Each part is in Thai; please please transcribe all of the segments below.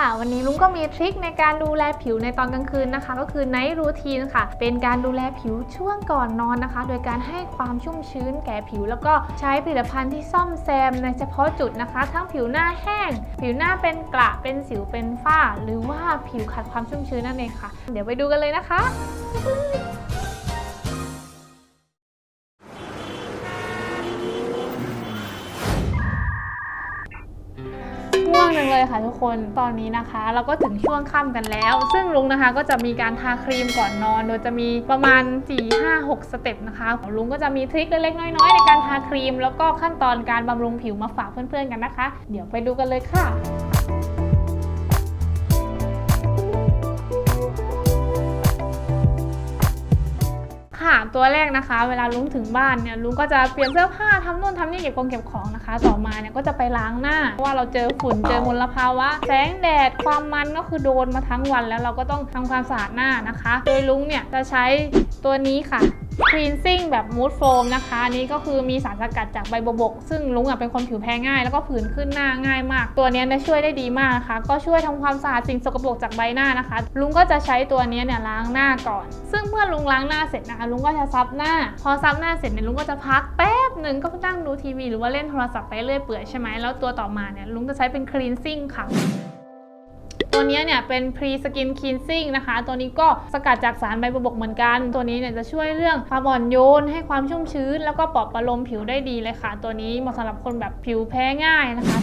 ค่ะ วันนี้ลุงก็มีทริคในการดูแลผิวในตอนกลางคืนนะคะ ก็คือไนท์รูทีนค่ะ เป็นการดูแลผิวช่วงก่อนนอนนะคะ โดยการให้ความชุ่มชื้นแก่ผิว แล้วก็ใช้ผลิตภัณฑ์ที่ซ่อมแซมในเฉพาะจุดนะคะ ทั้งผิวหน้าแห้ง ผิวหน้าเป็นกระเป็นสิวเป็นฝ้า หรือว่าผิวขาดความชุ่มชื้นนั่นเองค่ะ เดี๋ยวไปดูกันเลยนะคะ ง่วงจังเลยค่ะทุกคนตอนนี้นะคะ เราก็ถึงช่วงค่ำกันแล้ว ซึ่งลุงนะคะก็จะมีการทาครีมก่อนนอน โดยจะมีประมาณ 4 5 6 สเต็ปนะคะลุงก็จะมีทริคเล็กๆน้อยๆในการทาครีม แล้วก็ขั้นตอนการบำรุงผิวมาฝากเพื่อนๆกันนะคะ เดี๋ยวไปดูกันเลยค่ะ ค่ะตัวแรกนะคะ เวลาลุงถึงบ้านเนี่ยลุงก็จะเปลี่ยนเสื้อผ้าทำนู่นทำนี่เก็บของเก็บของนะคะ ต่อมาเนี่ยก็จะไปล้างหน้าเพราะว่าเราเจอฝุ่นเจอมลภาวะ แสงแดดความมันก็คือโดนมาทั้งวันแล้วเราก็ต้องทำความสะอาดหน้านะคะ โดยลุงเนี่ยจะใช้ตัวนี้ค่ะ cleansing แบบมูดโฟมนะคะนี้ก็คือมีสารสกัดจากใบบบก ซึ่งลุงอะเป็นคนผิวแพ้ง่าย แล้วก็ผื่นขึ้นหน้าง่ายมาก ตัวนี้นช่วยได้ดีมากนะคะ ก็ช่วยทำความสะอาดสิ่งสกปรกจากใบหน้านะคะ ลุงก็จะใช้ตัวนี้เนี่ยล้างหน้าก่อน ซึ่งเมื่อลุงล้างหน้าเสร็จนะคะลุงก็จะซับหน้า พอซับหน้าเสร็จเนี่ยลุงก็จะพักแป๊บหนึ่งก็นั่งดูทีวีหรือว่าเล่นโทรศัพท์ไปเรื่อยเปื่อยใช่ไหมแล้วตัวต่อมาเนี่ยลุงจะใช้เป็น cleansing ค่ะ ตัวนี้เนี่ยเป็น pre skin cleansing นะคะ ตัวนี้ก็สกัดจากสารใบบัวบกเหมือนกัน ตัวนี้เนี่ยจะช่วยเรื่องความอ่อนโยน ให้ความชุ่มชื้น แล้วก็ปลอบประโลมผิวได้ดีเลยค่ะ ตัวนี้เหมาะสำหรับคนแบบผิวแพ้ง่ายนะคะ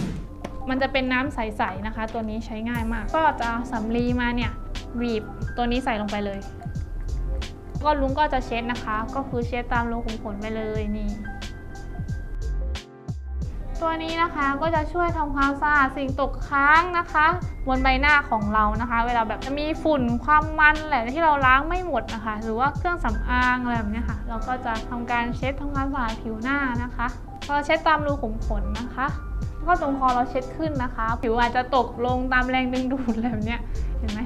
มันจะเป็นน้ำใสๆนะคะ ตัวนี้ใช้ง่ายมาก ก็จะเอาสำลีมาเนี่ยบีบตัวนี้ใส่ลงไปเลย ก็ลุงก็จะเช็ดนะคะ ก็คือเช็ดตามรูขุมขนไปเลยนี่ ตัวนี้นะคะก็จะช่วยทำความสะอาดสิ่งตกค้างนะคะ บนใบหน้าของเรานะคะ เวลาแบบจะมีฝุ่นความมันแหละที่เราล้างไม่หมดนะคะ หรือว่าเครื่องสำอางอะไรแบบนี้ค่ะ เราก็จะทำการเช็ดทำความสะอาดผิวหน้านะคะก็เช็ดตามรูขุมขนนะคะแล้วก็ตรงคอเราเช็ดขึ้นนะคะ ผิวอาจจะตกลงตามแรงดึงดูดอะไรแบบนี้เห็นไหม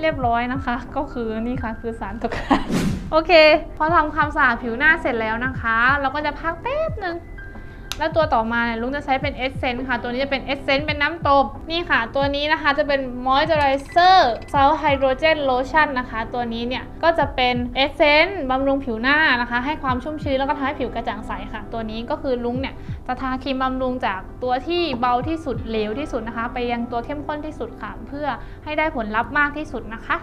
เรียบร้อยนะคะ ก็คือนี่ค่ะคือสารตกค้างโอเค พอทำความสะอาดผิวหน้าเสร็จแล้วนะคะ เราก็จะพักแป๊บหนึ่ง แล้วตัวต่อมาเนี่ยลุงจะใช้เป็นเอสเซนต์ค่ะ ตัวนี้จะเป็นเอสเซนต์เป็นน้ำตบ นี่ค่ะ ตัวนี้นะคะจะเป็นมอยเจอไรเซอร์ซลไฮโดรเจนโลชั่นนะคะ ตัวนี้เนี่ยก็จะเป็นเอสเซนต์บำรุงผิวหน้านะคะ ให้ความชุ่มชื้นแล้วก็ทำให้ผิวกระจ่างใสค่ะ ตัวนี้ก็คือลุงเนี่ยจะทาครีมบำรุงจากตัวที่เบาที่สุดเหลวที่สุดนะคะ ไปยังตัวเข้มข้นที่สุดค่ะ เพื่อให้ได้ผลลัพธ์มากที่สุดนะคะ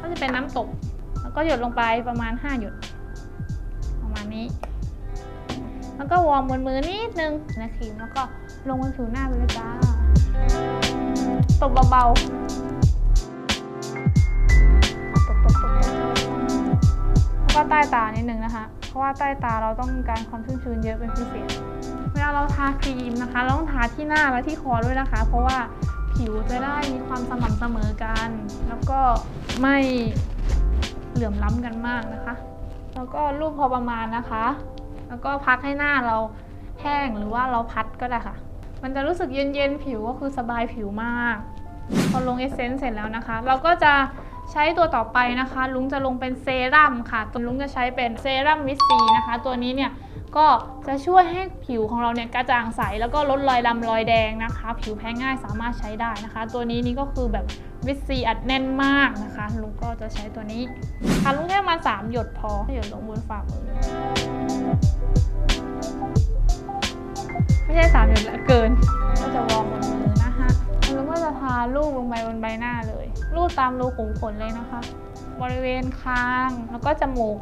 ก็จะเป็นน้ำตบแล้วก็หยดลงไปประมาณ 5 หยด ประมาณนี้ แล้วก็วอร์มบนมือนิดนึงนะครีมแล้วก็ลงบนผิวหน้าไปเลยจ้าตบเบาๆตบๆแล้วก็ใต้ตานิดนึงนะคะ เพราะว่าใต้ตาเราต้องการความชุ่มชื้นเยอะเป็นพิเศษ เวลาเราทาครีมนะคะ เราต้องทาที่หน้าและที่คอด้วยนะคะ เพราะว่าผิวจะได้มีความสม่ำเสมอกัน แล้วก็ไม่เหลื่อมล้ำกันมากนะคะ แล้วก็รูปพอประมาณนะคะ แล้วก็พักให้หน้าเราแห้งหรือว่าเราพัดก็ได้ค่ะ มันจะรู้สึกเย็นๆผิวก็คือสบายผิวมาก พอลงเอเซนส์เสร็จแล้วนะคะ เราก็จะใช้ตัวต่อไปนะคะ ลุงจะลงเป็นเซรั่มค่ะตัวลุงจะใช้เป็นเซรั่มวิตซีนะคะ ตัวนี้เนี่ยก็จะช่วยให้ผิวของเราเนี่ยกระจ่างใส แล้วก็ลดรอยดำรอยแดงนะคะ ผิวแพ้ง่ายสามารถใช้ได้นะคะ ตัวนี้นี่ก็คือแบบ วิตซีอัดแน่นมากนะคะ ลุงก็จะใช้ตัวนี้ค่ะลุงใช้ประมาณสามหยดพอหยดลงบนฝ่ามือไม่ใช่สามหยดละเกิน ก็จะวอร์มบนมือนะคะล้วก็จะทาลูบลงไปบนใบหน้าเลย ลูบตามรูขุมขนเลยนะคะ บริเวณคางแล้วก็จมูก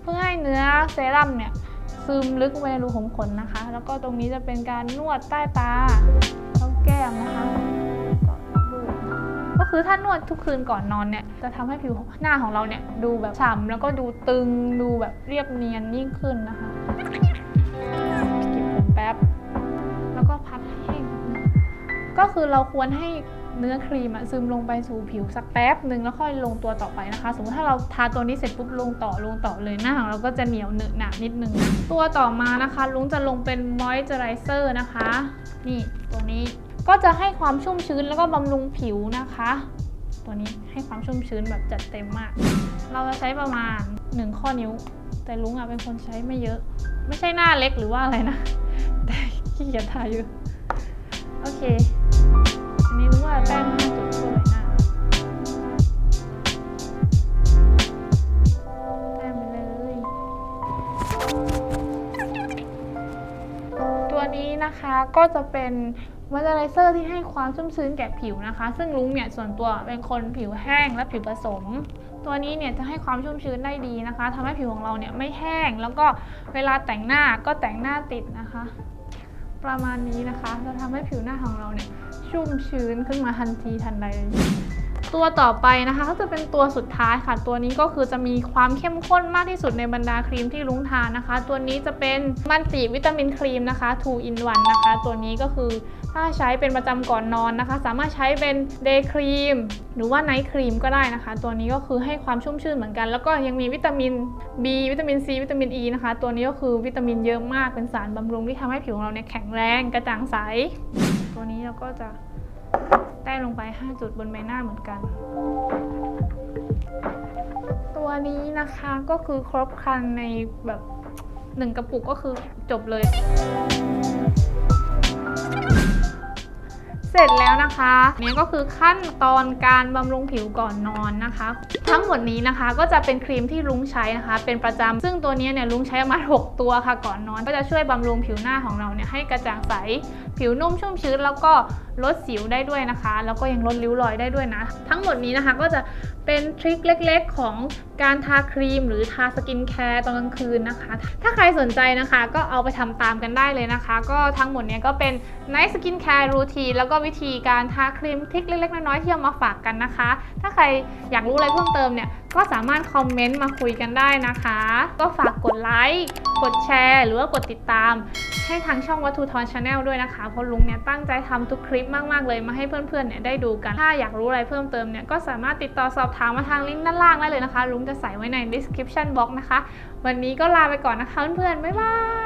เพื่อให้เนื้อเซรั่มเนี่ยซึมลึกไปในรูขุมขนนะคะ แล้วก็ตรงนี้จะเป็นการนวดใต้ตาแล้วแก้มนะคะ คือถ้านวดทุกคืนก่อนนอนเนี่ยจะทำให้ผิวหน้าของเราเนี่ยดูแบบฉ่ำแล้วก็ดูตึงดูแบบเรียบเนียนยิ่งขึ้นนะคะเก็บผมแป๊บ แล้วก็พักให้แห้งก็คือเราควรให้เนื้อครีมอะซึมลงไปสู่ผิวสักแป๊บหนึ่งแล้วค่อยลงตัวต่อไปนะคะ สมมติถ้าเราทาตัวนี้เสร็จปุ๊บลงต่อลงต่อเลยหน้าของเราก็จะเหนียวเหนอะหนะนิดนึง ตัวต่อมานะคะ ลุงจะลงเป็นมอยเจอไรเซอร์นะคะ นี่ตัวนี้ ก็จะให้ความชุ่มชื้นแล้วก็บำรุงผิวนะคะ ตัวนี้ให้ความชุ่มชื้นแบบจัดเต็มมาก เราจะใช้ประมาณ 1 ข้อนิ้ว แต่ลุงอะเป็นคนใช้ไม่เยอะ ไม่ใช่หน้าเล็กหรือว่าอะไรนะ แต่ขี้เกียจทาเยอะ โอเค อันนี้รู้ว่าแป้งมากจนี้นะคะก็จะเป็นมอยเจอไรเซอร์ที่ให้ความชุ่มชื้นแก่ผิวนะคะ ซึ่งลุงเนี่ยส่วนตัวเป็นคนผิวแห้งและผิวผสม ตัวนี้เนี่ยจะให้ความชุ่มชื้นได้ดีนะคะทำให้ผิวของเราเนี่ยไม่แห้ง แล้วก็เวลาแต่งหน้าก็แต่งหน้าติดนะคะ ประมาณนี้นะคะจะทำให้ผิวหน้าของเราเนี่ยชุ่มชื้นขึ้นมาทันทีทันใดเลย ตัวต่อไปนะคะ ก็จะเป็นตัวสุดท้ายค่ะ ตัวนี้ก็คือจะมีความเข้มข้นมากที่สุดในบรรดาครีมที่ลุงทานนะคะ ตัวนี้จะเป็นมันติวิตามินครีมนะคะ2 in 1นะคะ ตัวนี้ก็คือถ้าใช้เป็นประจำก่อนนอนนะคะ สามารถใช้เป็นเดย์ครีมหรือว่าไนท์ครีมก็ได้นะคะ ตัวนี้ก็คือให้ความชุ่มชื่นเหมือนกัน แล้วก็ยังมีวิตามิน B วิตามิน C วิตามิน E นะคะ ตัวนี้ก็คือวิตามินเยอะมากเป็นสารบำรุงที่ทำให้ผิวของเราเนี่ยแข็งแรงกระจ่างใส ตัวนี้เราก็จะ ต้ลงไป 5 จุดบนใบหน้าเหมือนกัน ตัวนี้นะคะก็คือครบครันในแบบหนึ่งกระปุกก็คือจบเลย เสร็จแล้วนะคะนี่ก็คือขั้นตอนการบำรุงผิวก่อนนอนนะคะ ทั้งหมดนี้นะคะก็จะเป็นครีมที่ลุงใช้นะคะ เป็นประจำซึ่งตัวนี้เนี่ยลุงใช้มา6ตัวค่ะก่อนนอน ก็จะช่วยบำรุงผิวหน้าของเราเนี่ยให้กระจ่างใส ผิวนุ่มชุ่มชื้นแล้วก็ ลดสิวได้ด้วยนะคะ แล้วก็ยังลดริ้วรอยได้ด้วยนะ ทั้งหมดนี้นะคะก็จะเป็นทริคเล็กๆ ของการทาครีม หรือทาสกินแคร์ตอนกลางคืนนะคะ ถ้าใครสนใจนะคะก็เอาไปทำตามกันได้เลยนะคะ ก็ทั้งหมดนี้ก็เป็น Night Skin Care Routine แล้วก็วิธีการทาครีมทริคเล็กๆ น้อยๆที่เอามาฝากกันนะคะ ถ้าใครอยากรู้อะไรเพิ่มเติมเนี่ย ก็สามารถคอมเมนต์มาคุยกันได้นะคะ ก็ฝากกดไลค์กดแชร์ หรือว่ากดติดตาม ให้ทางช่องวัตถุทอนชาแนลด้วยนะคะ เพราะลุงเนี่ยตั้งใจทำทุกคลิปมาก ๆ เลยมาให้เพื่อนๆเนี่ยได้ดูกัน ถ้าอยากรู้อะไรเพิ่มเติมเนี่ยก็สามารถติดต่อสอบถามมาทางลิงก์ด้านล่างได้เลยนะคะ ลุงจะใส่ไว้ใน description box นะคะ วันนี้ก็ลาไปก่อนนะคะเพื่อนๆบ๊ายบาย